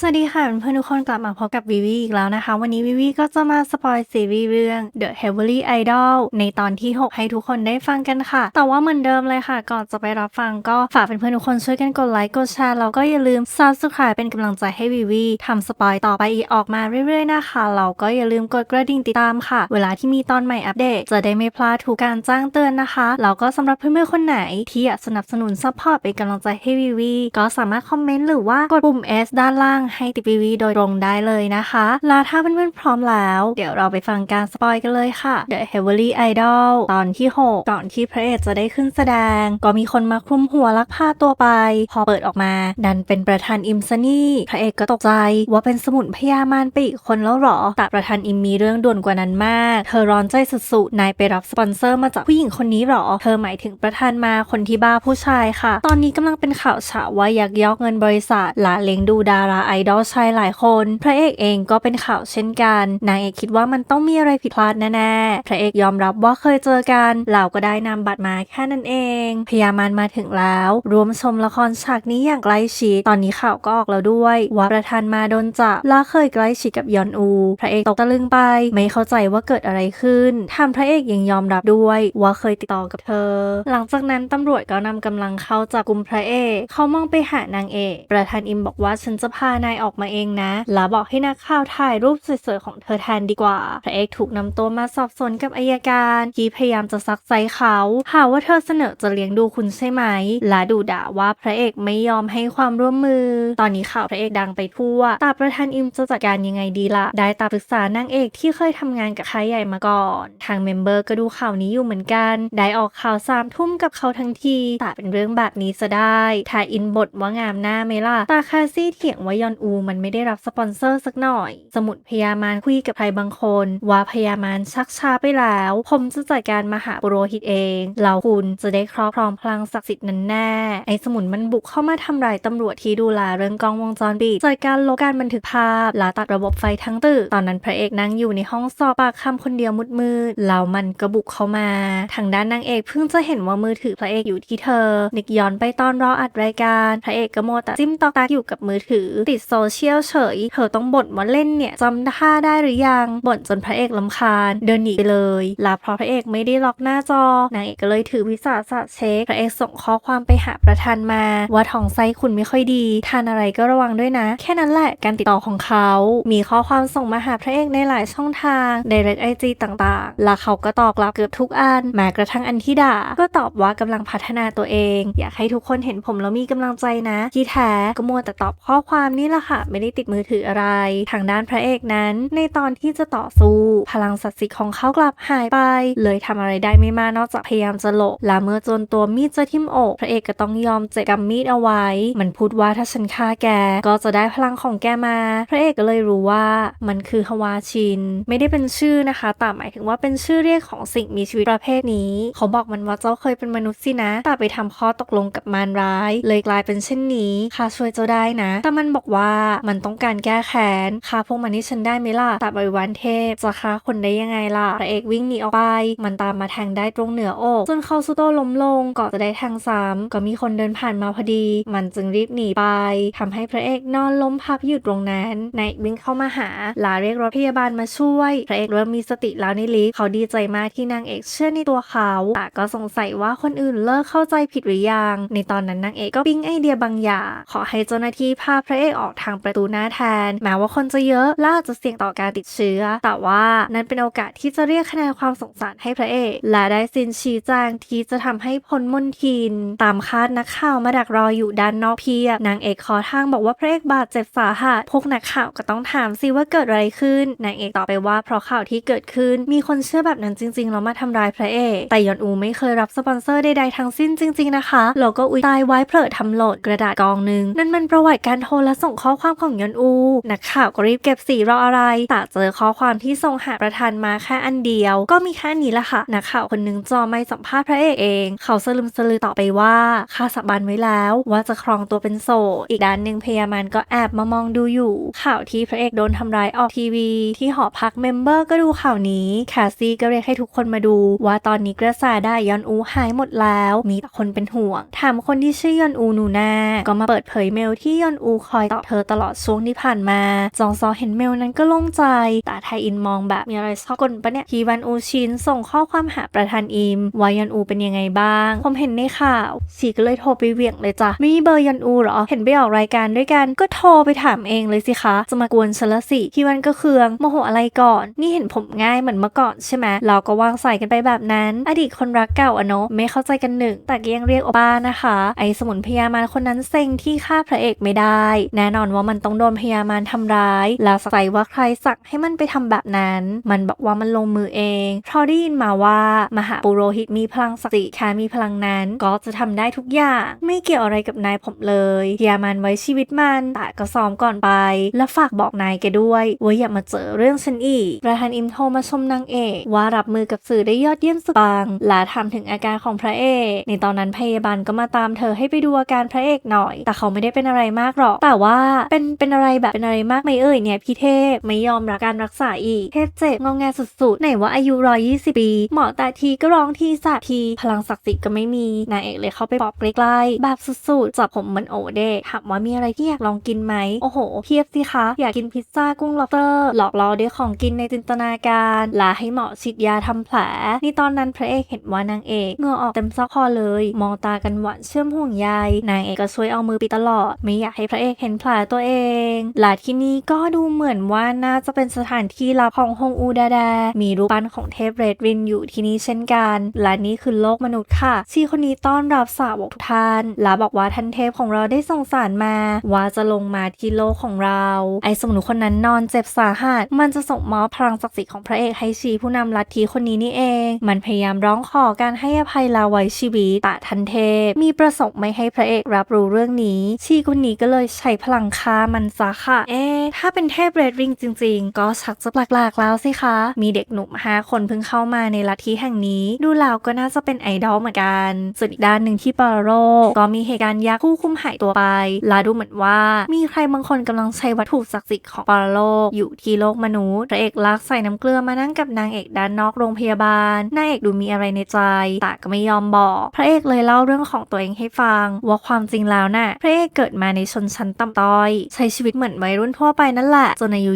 สวัสดีค่ะเพื่อนๆทุกคนกลับมาพบกับวิวีอีกแล้วนะคะ วันนี้วิวีก็จะมาสปอยซีรีส์เรื่อง The Heavenly Idol ในตอนที่ 6 ให้ทุกคนได้ฟังกันค่ะ แต่ว่าเหมือนเดิมเลยค่ะ ก่อนจะไปรับฟังก็ฝากเพื่อนๆทุกคนช่วยกันกดไลค์กดแชร์แล้วก็อย่าลืม Subscribe เป็นกำลังใจให้วิวีทำสปอยต่อไปอีกออกมาเรื่อยๆนะคะเราก็อย่าลืมกดกระดิ่งติดตามค่ะ เวลาที่มีตอนใหม่อัปเดต จะได้ไม่พลาดทุกการแจ้งเตือนนะคะแล้วก็สำหรับเพื่อนๆคนไหน ที่อยากสนับสนุนซัพพอร์ตเป็นกำลังใจให้วิวีก็สามารถคอมเมนต์หรือว่ากดปุ่ม S ด้านล่างให้ติดวิวีโดยตรงได้เลยนะคะแล้วถ้าเพื่อนๆพร้อมแล้ว เดี๋ยวเราไปฟังการสปอยกันเลยค่ะ The Heavenly Idol ตอนที่ 6 ก่อนที่พระเอกจะได้ขึ้นแสดง ก็มีคนมาคลุมหัวลักพาตัวไป พอเปิดออกมา ดันเป็นประธานอิมซะนี่พระเอกก็ตกใจว่าเป็นสมุนพยามารไปอีกคนแล้วหรอแต่ประธานอิมมีเรื่องด่วนกว่านั้นมาก เธอร้อนใจสุดๆนายไปรับสปอนเซอร์มาจากผู้หญิงคนนี้หรอ เธอหมายถึงประธานมาคนที่บ้าผู้ชายค่ะ ตอนนี้กำลังเป็นข่าวเฉาว่ายักยอกเงินบริษัทละเลงดูดาราไอดอลชายหลายคน พระเอกเองก็เป็นข่าวเช่นกัน นางเอกคิดว่ามันต้องมีอะไรผิดพลาดแน่ๆ พระเอกยอมรับว่าเคยเจอกันเราก็ได้นำบัตรมาแค่นั้นเอง พยามารมาถึงแล้ว รวมชมละครฉากนี้อย่างใกล้ชิด ตอนนี้ข่าวก็ออกแล้วด้วยว่าประธานมาโดนจับและเคยใกล้ชิดกับยอนอู พระเอกตกตะลึงไป ไม่เข้าใจว่าเกิดอะไรขึ้นทำพระเอกยังยอมรับด้วยว่าเคยติดต่อกับเธอ หลังจากนั้นตำรวจก็นำกำลังเข้าจับกลุ่มพระเอก เขามองไปหานางเอก ประธานอิมบอกว่าฉันจะพานายออกมาเองนะ แล้วบอกให้นักข่าวถ่ายรูปสวยๆของเธอแทนดีกว่า พระเอกถูกนำตัวมาสอบสวนกับอายการที่พยายามจะซักไซเขาหาว่าเธอเสนอจะเลี้ยงดูคุณใช่ไหม และดูด่าว่าพระเอกไม่ยอมให้ความร่วมมือ ตอนนี้ข่าวพระเอกดังไปทั่ว ตาประธานอิมจะจัดการยังไงดีละ่ะ ได้ตาปรึกษานางเอกที่เคยทำงานกับค่ายใหญ่มาก่อน ทางเมมเบอร์ก็ดูข่าวนี้อยู่เหมือนกัน ได้ออกข่าวสามทุ่มกับเขาทั้งทีแต่เป็นเรื่องแบบนี้ซะได้ถ่ายอินบทว่างามหน้าไหมล่ะ ตาคาซี่เถียงว่ายอนอูมันไม่ได้รับสปอนเซอร์สักหน่อย สมุดพยามารคุยกับใครบางคน ว่าพยามารชักช้าไปแล้ว ผมจะจัดการมหาปุโรหิตเองเราคุณจะได้ครอบครองพลังศักดิ์สิทธิ์นั้นแน่ ไอ้สมุนมันบุกเข้ามาทำลายตำรวจที่ดูแลเรื่องกล้องวงจรปิดจัดการลบการบันทึกภาพละตัดระบบไฟทั้งตึกตอนนั้นพระเอกนั่งอยู่ในห้องสอบปากคำคนเดียวมืดมืดๆแล้วมันก็บุกเข้ามา ทางด้านนางเอกเพิ่งจะเห็นว่ามือถือพระเอกอยู่ที่เธอนึกย้อนไปตอนรออัดรายการ พระเอกก็โมวแต่จิ้มตอกตากอยู่กับมือถือติดโซเชียลเฉย เธอต้องบ่นว่าเล่นเนี่ยจำท่าได้หรือยัง บ่นจนพระเอกลำคาญ เดินหนีไปเลยลาเพราะพระเอกไม่ได้ล็อกหน้าจอนางเอกก็เลยถือวิสาสะเช็ค พระเอกส่งข้อความไปหาประธานมา ว่าท้องไส้คุณไม่ค่อยดี ทานอะไรก็ระวังด้วยนะ แค่นั้นแหละการติดต่อของเขา มีข้อความส่งมาหาพระเอกในหลายช่องทาง direct IG ต่างๆ แล้วเขาก็ตอบกลับเกือบทุกอันแม้กระทั่งอันที่ด่า ก็ตอบว่ากำลังพัฒนาตัวเอง อยากให้ทุกคนเห็นผมแล้วมีกำลังใจนะที่แท้ก็มัวแต่ตอบข้อความนี่แหละค่ะไม่ได้ติดมือถืออะไร ทางด้านพระเอกนั้น ในตอนที่จะต่อสู้ พลังศักดิ์สิทธิ์ของเขากลับหายไป เลยทำอะไรได้ไม่มากนอกจากพยายามจะหลบและเมื่อจนตัวมีดจะทิ่มอก พระเอกก็ต้องยอมเจ็บกำมีดเอาไว้ มันพูดว่าถ้าฉันฆ่าแก ก็จะได้พลังของแกมา พระเอกก็เลยรู้ว่ามันคือฮวาชิน ไม่ได้เป็นชื่อนะคะแต่หมายถึงว่าเป็นชื่อเรียกของสิ่งมีชีวิตประเภทนี้ เขาบอกมันว่าเจ้าเคยเป็นมนุษย์สินะ แต่ไปทำข้อตกลงกับมารร้าย เลยกลายเป็นเช่นนี้ข้าช่วยเจ้าได้นะ แต่มันบอกว่ามันต้องการแก้แค้นฆ่าพวกมันที่ฉันได้ไหมล่ะต่บริวารเทพจะฆ่าคนได้ยังไงล่ะพระเอกวิ่งหนีออกไป มันตามมาแทงได้ตรงเหนืออกจนเขาซูโตล้มลงก่อจะได้แทงซ้ำก็มีคนเดินผ่านมาพอดี มันจึงรีบหนีไปทำให้พระเอกนอนล้มพับอยู่ตรงนั้นนายวิ่งเข้ามาหาลาเรียกรถพยาบาลมาช่วย พระเอกเริ่มมีสติแล้วในลิฟเขาดีใจมากที่นางเอกเชื่อในตัวเขาแต่ก็สงสัยว่าคนอื่นเลิกเข้าใจผิดหรือยัง ในตอนนั้นนางเอกก็ปิ๊งไอเดียบางอย่างขอให้เจ้าหน้าที่พาพระเอกออกทางประตูหน้าแทน แม้ว่าคนจะเยอะและอาจจะเสี่ยงต่อการติดเชื้อ แต่ว่านั้นเป็นโอกาสที่จะเรียกคะแนนความสงสารให้พระเอก และได้สินชี้แจงที่จะทำให้พ้นมนทิน ตามคาดนักข่าวมาดักรออยู่ด้านนอกเพียบนางเอกขอทางบอกว่าพระเอกบาดเจ็บสาหัสพวกนักข่าวก็ต้องถามสิว่าเกิดอะไรขึ้นนางเอกตอบไปว่าเพราะข่าวที่เกิดขึ้น มีคนเชื่อแบบนั้นจริงๆแล้วมาทำร้ายพระเอกแต่ยอนอูไม่เคยรับสปอนเซอร์ใดๆทั้งสิ้นจริง ๆนะคะแล้วก็อุ้ยตายไว้เผลอทำโหลดกระดาษกองหนึ่งนั่นมันประวัติการโทรและส่งข้อความของยอนอู นักข่าวก็รีบเก็บสีรออะไรแต่เจอข้อความที่ส่งหาประธานมาแค่อันเดียว ก็มีแค่นี้ละค่ะ นักข่าวคนหนึงจอไม่สัมภาษณ์พระเอกเอง เขาสลืมสลือต่อไปว่าข้าสาบานไว้แล้ว ว่าจะครองตัวเป็นโสดอีกด้านหนึ่งพยามารก็แอบมามองดูอยู่ ข่าวที่พระเอกโดนทำร้ายออกทีวี ที่หอพักเมมเบอร์ก็ดูข่าวนี้แคสซี่ก็เรียกให้ทุกคนมาดู ว่าตอนนี้กระแสได้ยอนอูหายหมดแล้ว มีแต่คนเป็นห่วงถามคนที่ชื่อยอนอูนูนาก็มาเปิดเผยเมลที่ยอนอูคอยตอบเธอตลอดช่วงที่ผ่านมา จองซอเห็นเมลนั้นก็โล่งใจ แต่ไทอินมองแบบมีอะไรชอบกลปะเนี่ยฮีวันอูชินส่งข้อความหาประธานอิมวายอนอูเป็นยังไงบ้าง ผมเห็นในข่าวชีก็เลยโทรไปเวี่ยงเลยจ้ะมีเบอร์ยอนอูเหรอ เห็นไปออกรายการด้วยกัน ก็โทรไปถามเองเลยสิคะ จะมากวนฉันละสิฮีวันก็เคืองโมโหอะไรก่อน นี่เห็นผมง่ายเหมือนเมื่อก่อนใช่ไหมเราก็วางใส่กันไปแบบนั้น อดีตคนรักเก่าอะเนาะไม่เข้าใจกันหนึ่งแต่ก็ยังเรียกโอป้านะคะ ไอสมุนพยามาคนนั้นเซ็งที่ฆ่าพระเอกไม่ได้แน่นอนว่ามันต้องโดนพยามารทำร้าย แล้วใสักใจว่าใครสั่งให้มันไปทำแบบนั้น มันบอกว่ามันลงมือเองเพราะได้ยินมาว่ามหาปุโรหิตมีพลังศักดิ์สิทธิ์แค่มีพลังนั้นก็จะทำได้ทุกอย่างไม่เกี่ยวอะไรกับนายผมเลยพยามารไว้ชีวิตมันแต่ก็ซ้อมก่อนไป และฝากบอกนายแกด้วยว่าอย่ามาเจอเรื่องฉันอีกประธานอิมโทรมาชมนางเอกว่ารับมือกับสื่อได้ยอดเยี่ยมสุดปังและทำถึงอาการของพระเอกในตอนนั้นพยาบาลก็มาตามเธอให้ไปดูอาการพระเอกหน่อย แต่เขาไม่ได้เป็นอะไรมากหรอก แต่ว่าเป็นเป็นอะไรแบบเป็นอะไรมากไหมเอ่ยเนี่ยพี่เทพไม่ยอมรับการรักษาอีกเทพเจ็บงองแงสุดๆไหนว่าอายุร้อ20ปีหมอแต่ทีก็ร้องทีสาทีพลังศักดิ์สิทธิ์ก็ไม่มีนางเอกเลยเข้าไปปอบใกล้ๆแบบสุดๆจับผมมันโอเดะถามว่ามีอะไรที่อยากลองกินไหมโอ้โหเพียบสิคะ อยากกินพิซซ่ากุ้งล็อบสเตอร์หลอกล่อด้วยของกินในจินตนาการลาให้หมอฉีดยาทำแผลนี่ตอนนั้นพระเอกเห็นว่านางเอกเงือออกเต็มซอกคอเลย มองตากันหวานเชื่อมห่วงใยนางเอกก็ช่วยเอามือปิดตลอด ไม่อยากให้พระเอกเห็นแผลตัวเองลาที่นี่ก็ดูเหมือนว่าน่าจะเป็นสถานที่ลับของฮงอูดาดามีรูปปั้นของเทพเรดรินอยู่ที่นี่เช่นกัน และนี่คือโลกมนุษย์ค่ะชีคนนี้ต้อนรับสาวกทุกท่าน และบอกว่าท่านเทพของเราได้ส่งสารมา ว่าจะลงมาที่โลกของเรา ไอ้สมุนคนนั้นนอนเจ็บสาหัส มันจะส่งมอบพลังศักดิ์สิทธิ์ของพระเอกให้ชีผู้นำลัทธิคนนี้นี่เอง มันพยายามร้องขอการให้อภัยลาไว้ชีวิตแต่ทันเทพ มีประสงค์ไม่ให้พระเอกรับรู้เรื่องนี้ ชีคนนี้ก็เลยใช้พลังฆ่ามันซะค่ะ เอ๊ถ้าเป็นเทพเรดริงจริง ๆ ก็ชักจะแปลกๆแล้วสิคะ มีเด็กหนุ่มห้าคนเพิ่งเข้ามาในลัทธิแห่งนี้ ดูแล้วก็น่าจะเป็นไอดอลเหมือนกัน ส่วนอีกด้านหนึ่งที่ปาราโรก็มีเหตุการณ์ยักษ์คู่คุ้มหายตัวไปละดูเหมือนว่ามีใครบางคนกำลังใช้วัตถุศักดิ์สิทธิ์ของปาราโลกอยู่ที่โลกมนุษย์พระเอกลักใส่น้ำเกลือมานั่งกับนางเอกด้านนอกโรงพยาบาลนางเอกดูมีอะไรในใจแต่ก็ไม่ยอมบอก พระเอกเลยเล่าเรื่องของตัวเองให้ฟัง ว่าความจริงแล้วน่ะพระเอกเกิดมาในชนชั้นต่ำต้อย ใช้ชีวิตเหมือนวัยรุ่นทั่วไปนั่นแหละ จนอายุ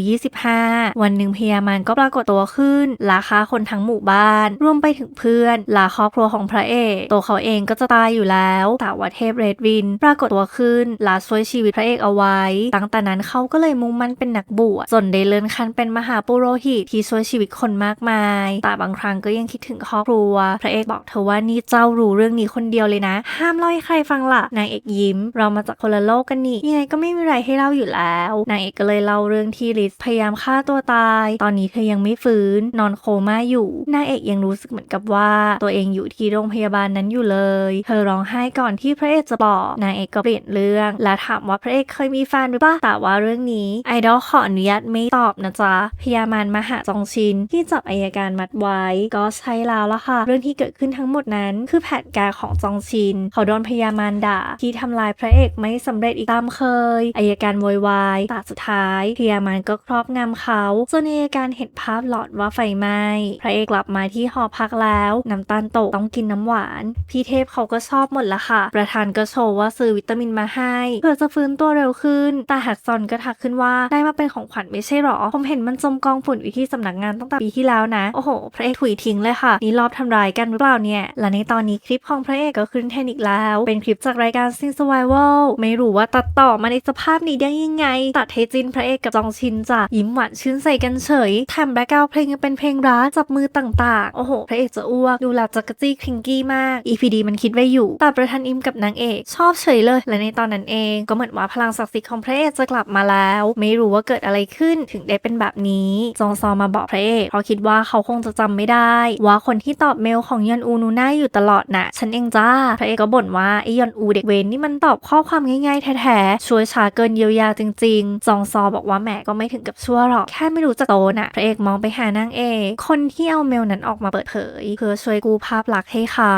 25 วันหนึ่งพยามารก็ปรากฏตัวขึ้นลาฆ่าคนทั้งหมู่บ้าน รวมไปถึงเพื่อน ลาครอบครัวของพระเอกตัวเขาเองก็จะตายอยู่แล้วแต่ว่าเทพเรดวิน ปรากฏตัวขึ้นลาช่วยชีวิตพระเอกเอาไว้ ตั้งแต่นั้นเขาก็เลยมุ่งมั่นเป็นนักบวชจนได้เลื่อนขั้นเป็นมหาปุโรหิตที่ช่วยชีวิตคนมากมาย แต่บางครั้งก็ยังคิดถึงครอบครัว พระเอกบอกเธอว่านี่เจ้ารู้เรื่องนี้คนเดียวเลยนะ ห้ามเล่าให้ใครฟังล่ะนางเอกยิ้ม เรามาจากคนละโลกกันนี่ยังไงก็ไม่มีอะไรให้เล่าอยู่แล้วนางเอกก็เลยเล่าเรื่องที่ลิสพยายามฆ่าตัวตาย ตอนนี้เธอยังไม่ฟื้นนอนโคม่าอยู่นางเอกยังรู้สึกเหมือนกับว่า ตัวเองอยู่ที่โรงพยาบาลนั้นอยู่เลย เธอร้องไห้ก่อนที่พระเอกจะบอกนางเอกก็เปลี่ยนเรื่อง และถามว่าพระเอกเคยมีแฟนหรือเปล่าแต่ว่าเรื่องนี้ไอดอลขออนุญาตไม่ตอบนะจ๊ะพยามารมหาจองชิน ที่จับอายการมัดไว้ ก็ใช่แล้วละค่ะ เรื่องที่เกิดขึ้นทั้งหมดนั้นคือแผนการของจองชิน เขาโดนพยามารด่า ที่ทำลายพระเอกไม่สำเร็จอีกตามเคยอายการโวยวายแต่สุดท้ายพยามารก็ครอบงำเขาจนอายการเห็นภาพหลอนว่าไฟไหม้พระเอกกลับมาที่หอพักแล้วน้ำตาลตกต้องกินน้ำหวาน พี่เทพเขาก็ชอบหมดละค่ะ ประธานก็โชว์ว่าซื้อวิตามินมาให้เพื่อจะฟื้นตัวเร็วขึ้นแต่หักซอนก็ทักขึ้นว่าได้มาเป็นของขวัญไม่ใช่หรอ ผมเห็นมันจมกองฝุ่นอยู่ที่สำนักงานตั้งแต่ปีที่แล้วนะ โอ้โห พระเอกถุยทิ้งเลยค่ะ นี่รอบทำร้ายกันหรือเปล่าเนี่ย และในตอนนี้คลิปของพระเอกก็ขึ้นเทนอีกแล้ว เป็นคลิปจากรายการซิงสวายเวลไม่รู้ว่าตัดต่อมาในสภภาพนี้ได้ยังไง ตัดเทจินพระเอกกับจองชินจ้ะยิ้มหวานชื่นใส่กันเฉยแถมแบ็คกราวเพลงยังเป็นเพลงรักจับมือต่างๆ โอ้โห พระเอกจะอ้วก ดูแลจักรจี้คิงกี้มาก EPD มันคิดไว้อยู่ แต่ประธานอิมกับนางเอก ชอบเฉยเลย และในตอนนั้นเองก็เหมือนว่าพลังศักดิ์สิทธิ์ของพระเอกจะกลับมาแล้ว ไม่รู้ว่าเกิดอะไรขึ้นถึงได้เป็นแบบนี้ จองซอมาบอกพระเอกเพราะคิดว่าเขาคงจะจำไม่ได้ ว่าคนที่ตอบเมลของยอนอูนูน่าอยู่ตลอดน่ะฉันเองจ้า พระเอกก็บ่นว่าไอยอนอูเด็กเวนนี่มันตอบข้อความง่ายๆแท้ๆช่วยช้าเกินเยียวยาจริงๆ จองซอบอกว่าแหมก็ไม่ถึงกับชั่วหรอก แค่ไม่รู้จักโตน่ะพระเอกมองไปหานางเอกคนที่เอาเมลนั้นออกมาเปิดเผย เพื่อช่วยกู้ภาพลักษณ์ให้เขา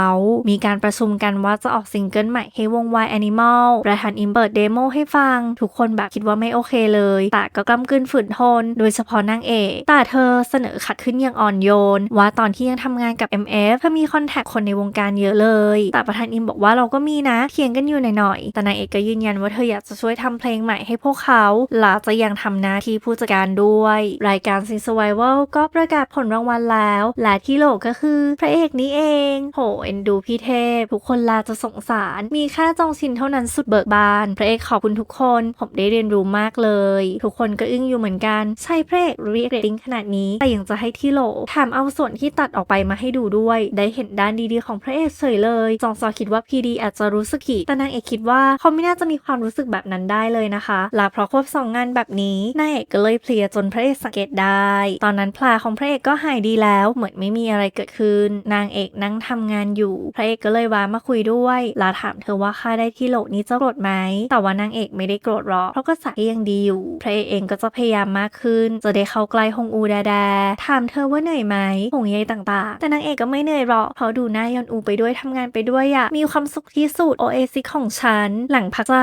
มีการประชุมกันว่าจะออกซิงเกิลใหม่ให้วง Y Animal ประธานอิมเปิดเดโมให้ฟัง ทุกคนแบบคิดว่าไม่โอเคเลย แต่ก็กล้ำกลืนฝืนทน โดยเฉพาะนางเอกแต่เธอเสนอขัดขึ้นอย่างอ่อนโยน ว่าตอนที่ยังทำงานกับ MF เธอมีคอนแทคคนในวงการเยอะเลย แต่ประธานอิมบอกว่าเราก็มีนะเถียงกันอยู่หน่อยๆแต่นางเอกก็ยืนยันว่าเธออยากจะช่วยทำเพลงใหม่ให้พวกเขาและจะยังทำหน้าที่ผู้จัดการด้วย รายการ Sin Survival ก็ประกาศผลรางวัลแล้ว และที่โหลก็คือพระเอกนี้เอง โหเอ็นดูพี่เทพ ทุกคนลาจะสงสาร มีแค่จองชินเท่านั้นสุดเบิกบาน พระเอกขอบคุณทุกคน ผมได้เรียนรู้มากเลย ทุกคนก็อึ้งอยู่เหมือนกัน ใช่พระเอกเรียกเรตติ้งขนาดนี้ แต่ยังจะให้ที่โหลแถมเอาส่วนที่ตัดออกไปมาให้ดูด้วย ได้เห็นด้านดีๆของพระเอกเฉยเลย จองซอคิดว่าพีดีอาจจะรู้สึกผิดแต่นางเอกคิดว่าเขาไม่น่าจะมีความรู้สึกแบบนั้นได้เลยนะคะและเพราะควบสองงานแบบนี้นางเอกก็เลยเพลียจนพระเอกสังเกตได้ ตอนนั้นแผลของพระเอกก็หายดีแล้วเหมือนไม่มีอะไรเกิดขึ้น นางเอกนั่งทำงานอยู่ พระเอกก็เลยว้ามาคุยด้วยละถามเธอว่าค่าได้ที่โหลนี้จะโกรธไหมแต่ว่านางเอกไม่ได้โกรธหรอกเพราะก็สายยังดีอยู่ พระเอกเองก็จะพยายามมากขึ้น จะได้เข้าใกล้ฮงอูดาดาถามเธอว่าเหนื่อยไหมหงใยต่างๆ แต่นางเอกก็ไม่เหนื่อยหรอกเพราะดูหน้ายอนอูไปด้วยทำงานไปด้วยอะมีความสุขที่สุดโอเอซิของฉันหลังพักใจ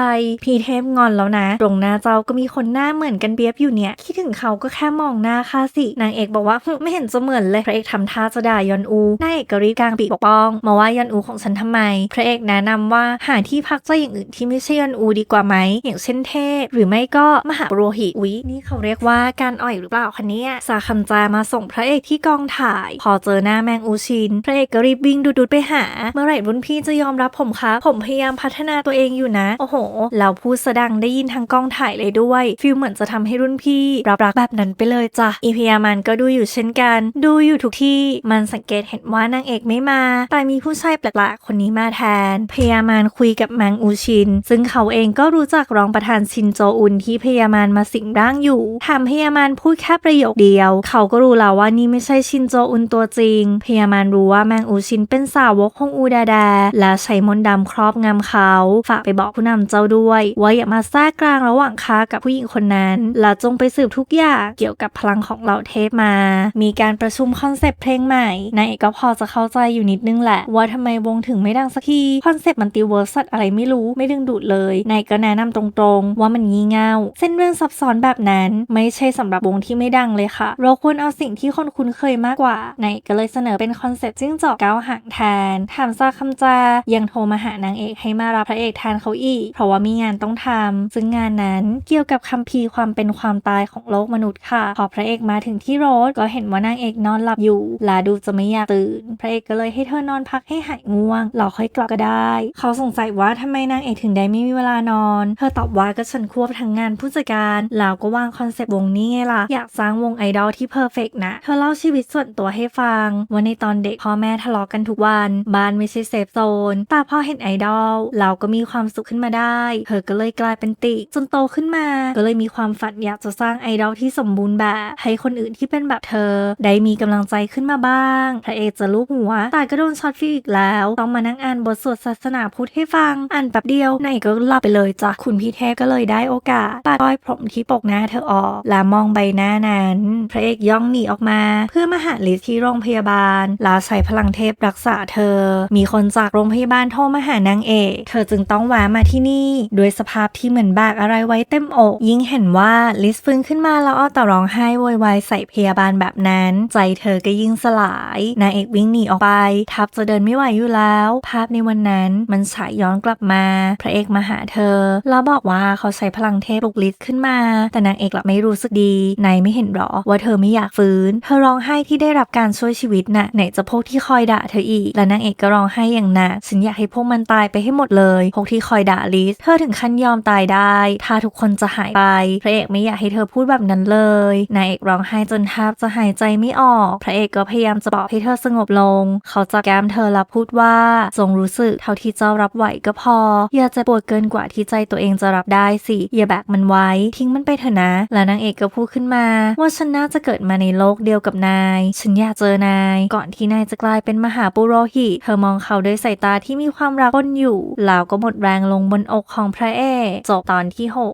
พีเทพงอนแล้วนะ ตรงหน้าเจ้าก็มีคนหน้าเหมือนกันเบียบอยู่เนี่ย คิดถึงเขาก็แค่มองหน้าค่ะสิ นางเอกบอกว่าไม่เห็นจะเหมือนเลย พระเอกทำท่าจะด่ายอนอู นางเอกก็รีบกลางปีกปกป้อง มาว่ายอนอูของฉันทำไม พระเอกแนะนำว่าหาที่พักใจอย่างอื่นที่ไม่ใช่ยอนอูดีกว่าไหม อย่างเช่นเทพ หรือไม่ก็มหาปุโรหิตวินี่เขาเรียกว่าการอ่อยหรือเปล่าคะเนี่ยสาคัมจามาส่งพระเอกที่กองถ่าย พอเจอหน้าแมงอูชิน พระเอกก็รีบวิ่งดูดไปหา เมื่อไหร่รุ่นพี่จะยอมรับผมคะผมพยายามพัฒนาตัวเองอยู่นะ โอ้โห แล้วพูดสดังได้ยินทางกล้องถ่ายเลยด้วยฟิลเหมือนจะทำให้รุ่นพี่รับรักแบบนั้นไปเลยจ้ะอีพยามันก็ดูอยู่เช่นกัน ดูอยู่ทุกที่มันสังเกตเห็นว่านางเอกไม่มา แต่มีผู้ชายแปลกๆคนนี้มาแทน พยามานคุยกับแมงอูชิน ซึ่งเขาเองก็รู้จักรองประธานชินโจอุนที่พยามานมาสิงร่างอยู่ถามพยามานพูดแค่ประโยคเดียว เขาก็รู้แล้วว่านี่ไม่ใช่ชินโจอุนตัวจริง พยามานรู้ว่าแมงอูชินเป็นสาวกฮงอูดาดาและใช้มนต์ดำครอบงำเขา ฝากไปบอกผู้นำเจ้าด้วย ว่าอย่ามาแทรกลางระหว่างข้ากับผู้หญิงคนนั้นและจงไปสืบทุกอย่างเกี่ยวกับพลังของเหล่าเทพมา มีการประชุมคอนเซปต์เพลงใหม่นายเอกก็พอจะเข้าใจอยู่นิดนึงแหละ ว่าทำไมวงถึงไม่ดังสักที คอนเซปต์มันติเวิร์สสัตอะไรไม่รู้ไม่ดึงดูดเลยนายก็แนะนำตรงๆ ว่ามันงี่เง่าเส้นเรื่องซับซ้อนแบบนั้นไม่ใช่สำหรับวงที่ไม่ดังเลยค่ะ เราควรเอาสิ่งที่คนคุ้นเคยมากกว่านายก็เลยเสนอเป็นคอนเซปต์จิ้งจอกเก้าหางแทนถามซาคำจายังโทรมาหานางเอกให้มารับพระเอกแทนเขาอีก เพราะว่ามีงานต้องทำซึ่งงานนั้นเกี่ยวกับคัมภีร์ความเป็นความตายของโลกมนุษย์ค่ะ พอพระเอกมาถึงที่โรถก็เห็นว่านางเอกนอนหลับอยู่ลาดูจะไม่อยากตื่น พระเอกก็เลยให้เธอนอนพักให้หายง่วงเราค่อยกลับก็ได้ เขาสงสัยว่าทำไมนางเอกถึงได้ไม่มีเวลานอน เธอตอบว่าก็ฉันควบทั้งงานผู้จัดการแล้วก็วางคอนเซปต์วงนี้ไงล่ะอยากสร้างวงไอดอลที่เพอร์เฟกนะเธอเล่าชีวิตส่วนตัวให้ฟังว่าในตอนเด็กพ่อแม่ทะเลาะกันทุกวันบ้านไม่ใช่เซฟโซนแต่พอเห็นไอดอลเราก็มีความสุขขึ้นมาได้ เธอก็เลยกลายเป็นติจนโตขึ้นมา ก็เลยมีความฝันอยากจะสร้างไอดอลที่สมบูรณ์แบบ ให้คนอื่นที่เป็นแบบเธอ ได้มีกำลังใจขึ้นมาบ้างพระเอกจะลูกหัว แต่ก็โดนช็อตฟิลอีกแล้ว ต้องมานั่งอ่านบทสวดศาสนาพุทธให้ฟัง อ่านแป๊บเดียวนายก็หลับไปเลยจ้ะคุณพี่เทพก็เลยได้โอกาสปัดรอยผมที่ปกหน้าเธอออกและมองใบหน้านั้น พระเอกย่องหนีออกมา เพื่อมาหาลิซที่โรงพยาบาลล้วใช้พลังเทพรักษาเธอ มีคนจากโรงพยาบาลโทรมาหานางเอก เธอจึงต้องแวะมาที่นี่ด้วยสภาพที่เหมือนแบกอะไรไว้เต็มอก ยิ่งเห็นว่าลิซฟื้นขึ้นมาแล้วอ้อแต่อร้องไห้โวยวายใส่พยาบาลแบบนั้น ใจเธอก็ยิ่งสลายนางเอกวิ่งหนีออกไป ทับจะเดินไม่ไหวอยู่แล้ว ภาพในวันนั้นมันฉายย้อนกลับมา พระเอกมาหาเธอ แล้วบอกว่าเขาใช้พลังเทพลุกลิซขึ้นมา แต่นางเอกกลับไม่รู้สึกดีนายไม่เห็นหรอว่าเธอไม่อยากฟื้น เธอร้องไห้ที่ได้รับการช่วยชีวิตน่ะไหนจะพวกที่คอยด่าเธออีก และนางเอกก็ร้องไห้อย่างหนักฉันอยากให้พวกมันตายไปให้หมดเลยพวกที่คอยด่าลิซเธอถึงขั้นยอมตายได้ ถ้าทุกคนจะหายไป พระเอกไม่อยากให้เธอพูดแบบนั้นเลยนายเอกร้องไห้จนแทบจะหายใจไม่ออก พระเอกก็พยายามจะบอกให้เธอสงบลง เขาจะแก้มเธอแล้วพูดว่าจงรู้สึกเท่าที่เจ้ารับไหวก็พอ อย่าจะปวดเกินกว่าที่ใจตัวเองจะรับได้สิ อย่าแบกมันไว้ ทิ้งมันไปเถอะนะ และนางเอกก็พูดขึ้นมา ว่าฉันน่าจะเกิดมาในโลกเดียวกับนาย ฉันอยากเจอนาย ก่อนที่นายจะกลายเป็นมหาปุโรหิต เธอมองเขาด้วยสายตาที่มีความรักปนอยู่ แล้วก็หมดแรงลงบนอกของพระเอกจบตอนที่หก